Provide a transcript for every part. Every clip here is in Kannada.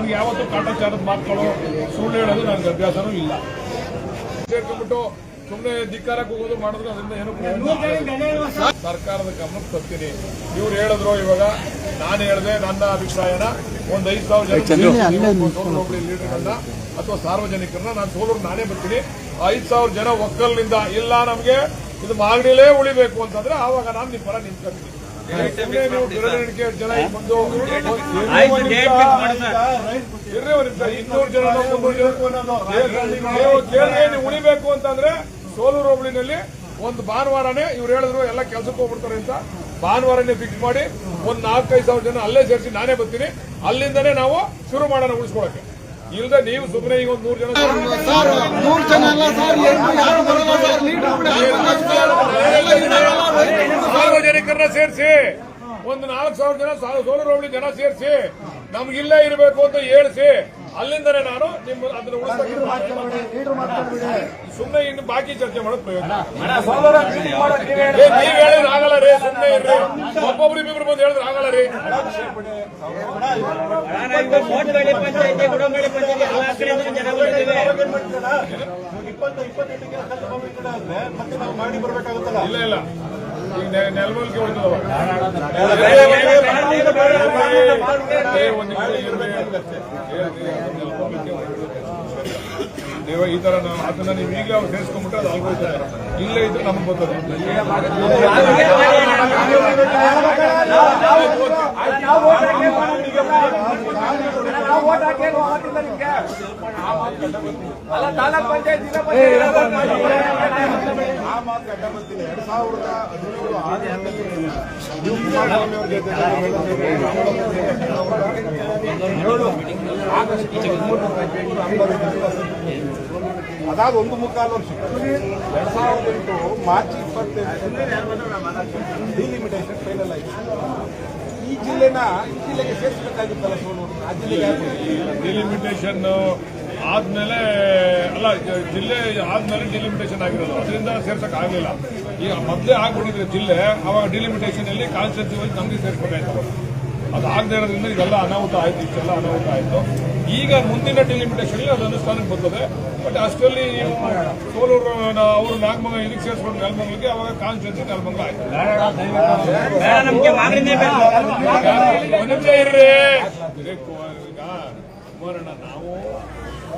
ನನಗೆ ಯಾವತ್ತೂ ಕಾಟಾಚಾರದ ಮಾತುಗಳು ಸುಳ್ಳು ಹೇಳೋದು ನನಗೆ ಅಭ್ಯಾಸನೂ ಇಲ್ಲ. ಸೇರ್ಕೊಂಡ್ಬಿಟ್ಟು ಸುಮ್ಮನೆ ಧಿಕ್ಕಾರಕ್ಕೆ ಹೋಗೋದು ಮಾಡಿದ್ರೆ ಅದರಿಂದ ಏನು. ಸರ್ಕಾರದ ಗಮನಕ್ಕೆ ತರ್ತೀನಿ. ಇವ್ರು ಹೇಳಿದ್ರು ಇವಾಗ ನಾನು ಹೇಳಿದೆ ನನ್ನ ಅಭಿಪ್ರಾಯನ ಒಂದ್ ಐದು ಸಾವಿರ ಜನ ಲೀಡರ್ಗಳನ್ನ ಅಥವಾ ಸಾರ್ವಜನಿಕರನ್ನ ನಾನು ಸೋಲೂರು ನಾನೇ ಬರ್ತೀನಿ. ಐದು ಸಾವಿರ ಜನ ಒಕ್ಕಲಿನಿಂದ ಇಲ್ಲ ನಮಗೆ ಇದು ಮಾಗಡಿಲೇ ಉಳಿಬೇಕು ಅಂತಂದ್ರೆ ಆವಾಗ ನಾನು ನಿಮ್ಮ ಪರ ನಿಂತ್ಕೊತೀನಿ. ಉಳಿಬೇಕು ಅಂತಂದ್ರೆ ಸೋಲೂರು ಹೋಬಳಿನಲ್ಲಿ ಒಂದು ಭಾನುವಾರನೇ ಇವ್ರು ಹೇಳಿದ್ರು ಎಲ್ಲ ಕೆಲ್ಸಕ್ಕೆ ಹೋಗ್ಬಿಡ್ತಾರೆ ಅಂತ ಭಾನುವಾರನೇ ಫಿಕ್ಸ್ ಮಾಡಿ ಒಂದ್ ನಾಲ್ಕೈದು ಸಾವಿರ ಜನ ಅಲ್ಲೇ ಸೇರಿಸಿ ನಾನೇ ಬರ್ತೀನಿ ಅಲ್ಲಿಂದನೇ ನಾವು ಶುರು ಮಾಡೋಣ ಉಳಿಸ್ಕೊಳಕ್ಕೆ ಇಲ್ಲದೆ ನೀವು ಸುಮ್ಮನೆ ಈಗ ಒಂದ್ ನೂರು ಜನ ಸಾರ್ವಜನಿಕರನ್ನ ಸೇರಿಸಿ ಒಂದು ನಾಲ್ಕು ಸಾವಿರ ಜನ ಸೋಲರ್ ಹೋಬಳಿ ಜನ ಸೇರಿಸಿ ನಮ್ಗಿಲ್ಲ ಇರಬೇಕು ಅಂತ ಹೇಳಿಸಿ ಅಲ್ಲಿಂದನೇ ನಾನು ನಿಮ್ಮ ಅದನ್ನ ಉಳಿಸ್ಬೇಕು ಸುಮ್ಮನೆ ಇನ್ನು ಬಾಕಿ ಚರ್ಚೆ ಮಾಡೋದು ಪ್ರಯೋಜನ ನೀವ್ ಹೇಳಿದ್ರೆ ಆಗಲ್ಲ ರೀ ಸುಮ್ಮನೆ ಇರ್ರಿ ಒಬ್ಬೊಬ್ರು ಇಬ್ಬಿಬ್ರು ಬಂದು ಹೇಳಿದ್ರೆ ಆಗಲ್ಲ ರೀ ಇಲ್ಲ ಇಲ್ಲ ಈಗ ನೀವು ಈ ತರ ನಾವು ಅದನ್ನ ನೀವು ಈಗಲೇ ಅವ್ರು ಸೇರಿಸ್ಕೊಂಡ್ಬಿಟ್ಟು ಅದು ಆಗೋಯ್ತಾರೆ ಇಲ್ಲೇ ಇದ್ರೆ ನಮ್ಗೆ ಬರ್ತದೆ ಆ ಮಾತು ಅಡ್ಡ ಎರಡ್ ಸಾವಿರದ ಹದಿನೇಳು ಏಳು ಅದಾದ ಒಂದು ಮುಕ್ಕಾಲು ವರ್ಷ. ಎರಡ್ ಸಾವಿರದ ಎಂಟು ಮಾರ್ಚ್ ಇಪ್ಪತ್ತೆಂಟು ಡಿಲಿಮಿಟೇಷನ್ ಫೈನಲ್ ಆಯಿತು. ಈ ಜಿಲ್ಲೆನ ಈ ಜಿಲ್ಲೆಗೆ ಸೇರಿಸಬೇಕಾಗಿತ್ತಲ್ಲ ಸೋನು? ಆ ಜಿಲ್ಲೆಗೆ ಡಿಲಿಮಿಟೇಷನ್ ಆದ್ಮೇಲೆ ಅಲ್ಲ ಜಿಲ್ಲೆ ಆದ್ಮೇಲೆ ಡಿಲಿಮಿಟೇಷನ್ ಆಗಿರೋದು. ಅದರಿಂದ ಸೇರ್ಸಕ್ ಆಗಲಿಲ್ಲ ಈಗ ಮೊದಲೇ ಆಗ್ಬಿಟ್ಟಿದ್ರೆ ಜಿಲ್ಲೆ ಅವಾಗ ಡಿಲಿಮಿಟೇಷನ್ ಅಲ್ಲಿ ಕಾನ್ಸ್ಟೆನ್ಸಿ ವೈಸ್ ನಮಗೆ ಸೇರ್ಸ್ಬೇಕಾಯ್ತು ಅದು ಆಗದೆ ಇರೋದ್ರಿಂದ ಇದೆಲ್ಲ ಅನಾಹುತ ಆಯ್ತು ಇಷ್ಟೆಲ್ಲ ಅನಾಹುತ ಆಯ್ತು. ಈಗ ಮುಂದಿನ ಡಿಲಿಮಿಟೇಷನ್ ಅದು ಅನುಷ್ಠಾನಕ್ಕೆ ಬರ್ತದೆ. ಬಟ್ ಅಷ್ಟರಲ್ಲಿ ನೀವು ಸೋಲೂರು ಅವರು ನಾಗಮಂಗ ಇದಕ್ಕೆ ಸೇರಿಸ್ಕೊಂಡು ನೆಲಮಂಗಲಿಗೆ ಅವಾಗ ಕಾನ್ಸ್ಟೆನ್ಸಿ ನೆಲಮಂಗಲ ಆಯ್ತು. ಒಂದೇ ಇರ್ರಿ. ಕುಮಾರಣ್ಣ ನಾವು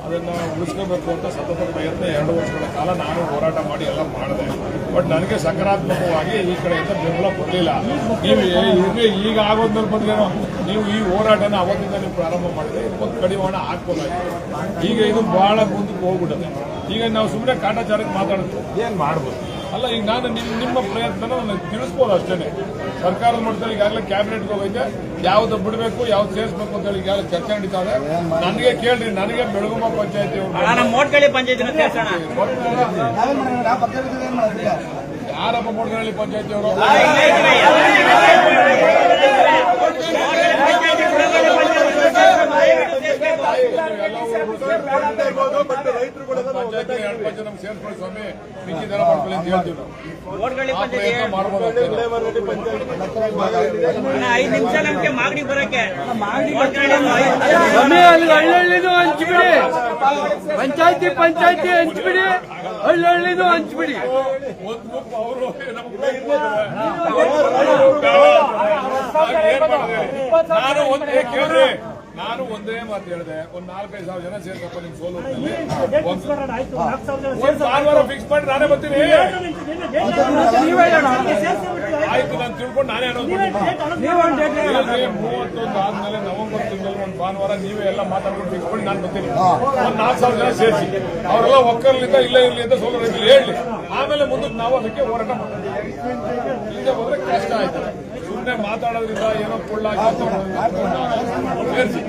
ಅದನ್ನು ಉಳಿಸ್ಕೋಬೇಕು ಅಂತ ಸತತ ಪ್ರಯತ್ನ ಎರಡು ವರ್ಷಗಳ ಕಾಲ ನಾನು ಹೋರಾಟ ಮಾಡಿ ಎಲ್ಲ ಮಾಡಿದೆ. ಬಟ್ ನನಗೆ ಸಕಾರಾತ್ಮಕವಾಗಿ ಈ ಕಡೆಯಿಂದ ಬೆಂಬಲ ಕೊಡಲಿಲ್ಲ. ನೀವು ಇದೇ ಈಗ ಆಗೋದ್ಮೇಲೆ ಬದಲಿಗೆ ನೀವು ಈ ಹೋರಾಟನ ಅವತ್ತಿಂದ ನೀವು ಪ್ರಾರಂಭ ಮಾಡಿದ್ರೆ ಇವತ್ತು ಕಡಿವಾಣ ಹಾಕ್ಬೋದಾಗಿತ್ತು ಈಗ ಇದು ಬಹಳ ಮುಂದಕ್ಕೆ ಹೋಗ್ಬಿಟ್ಟದೆ ಈಗ ನಾವು ಸುಮ್ಮನೆ ಕಾಟಾಚಾರಕ್ಕೆ ಮಾತಾಡ್ತೀವಿ ಏನು ಮಾಡ್ಬೋದು? ಅಲ್ಲ ಈಗ ನಾನು ನಿಮ್ಮ ನಿಮ್ಮ ಪ್ರಯತ್ನ ನನಗೆ ತಿಳಿಸ್ಬೋದು ಅಷ್ಟೇ ಸರ್ಕಾರದ ಮಟ್ಟದಲ್ಲಿ ಈಗಾಗಲೇ ಕ್ಯಾಬಿನೆಟ್ ಹೋಗೈತೆ. ಯಾವ್ದು ಬಿಡಬೇಕು ಯಾವ್ದು ಸೇರಿಸಬೇಕು ಅಂತ ಹೇಳಿ ಈಗಾಗಲೇ ಚರ್ಚೆ ನಡೀತಾ ಇದೆ ನನಗೆ ಕೇಳ್ರಿ ನನಗೆ ಬೆಳಗುಮ ಪಂಚಾಯತಿ ಯಾರಪ್ಪ ಮೂಡಗನಹಳ್ಳಿ ಪಂಚಾಯತಿ ಅವರು? ಪಂಚಾಯತಿ ಎರಡು ರೈತರು ನಮ್ಗೆ ಸೇರ್ಸ್ಕೊಳ್ಳಿ ಸ್ವಾಮಿ ಮಿಕ್ಕಿ ಜನ ಮಾಡ್ಕೊಳ್ಳಿ ಅಂತ ಹೇಳ್ತೀವಿ ನಾವು. ನಿಮಿಷ ನಮ್ಗೆ ಮಾಗಡಿ ಬರಕ್ಕೆ. ಹಳ್ಳಹಳ್ಳಿನೂ ಹಂಚ್ಬಿಡಿ. ಪಂಚಾಯತಿ ಪಂಚಾಯತಿ ಹಂಚ್ಬಿಡಿ. ಹಳ್ಳಿದು ಹಂಚ್ಬಿಡಿ. ನಾನು ಒಂದೇ ಕೇಳ್ರಿ. ನಾನು ಒಂದೇ ಮಾತು ಹೇಳಿದೆ ಒಂದ್ ನಾಲ್ಕೈದು ಸಾವಿರ ಜನ ಸೇರ್ಕಪ್ಪ ನಿಮ್ ಸೋಲು ಭಾನುವಾರ ಫಿಕ್ಸ್ ಮಾಡಿ ನಾನೇ ಬರ್ತೀನಿ. ಆಯ್ತು ನಾನು ತಿಳ್ಕೊಂಡು ನಾನೇ ಮೂವತ್ತೊಂದು ಆದ್ಮೇಲೆ ನವೆಂಬರ್ ತಿಂಗಳಲ್ಲಿ ಒಂದು ಭಾನುವಾರ ನೀವೇ ಎಲ್ಲ ಮಾತಾಡ್ಕೊಂಡು ಫಿಕ್ಸ್ ಮಾಡಿ ನಾನು ಬರ್ತೀನಿ. ಒಂದ್ ನಾಲ್ಕು ಸಾವಿರ ಜನ ಸೇರಿಸಿ. ಅವರೆಲ್ಲ ಒಕ್ಕರ್ಲಿಂದ ಇಲ್ಲೇ ಇರ್ಲಿ ಅಂತ ಸೋಲೋ ಹೇಳಿ ಆಮೇಲೆ ಮುಂದಕ್ಕೆ ನಾವು ಅದಕ್ಕೆ ಹೋರಾಟ ಮಾಡ್ತೀವಿ. ಈಗ ಹೋದ್ರೆ ಕಷ್ಟ ಆಯ್ತು. ಸುಮ್ಮನೆ ಮಾತಾಡೋದ್ರಿಂದ ಏನೋ ಕೊಳ್ಳಾಗಿ ಸೇರಿಸಿ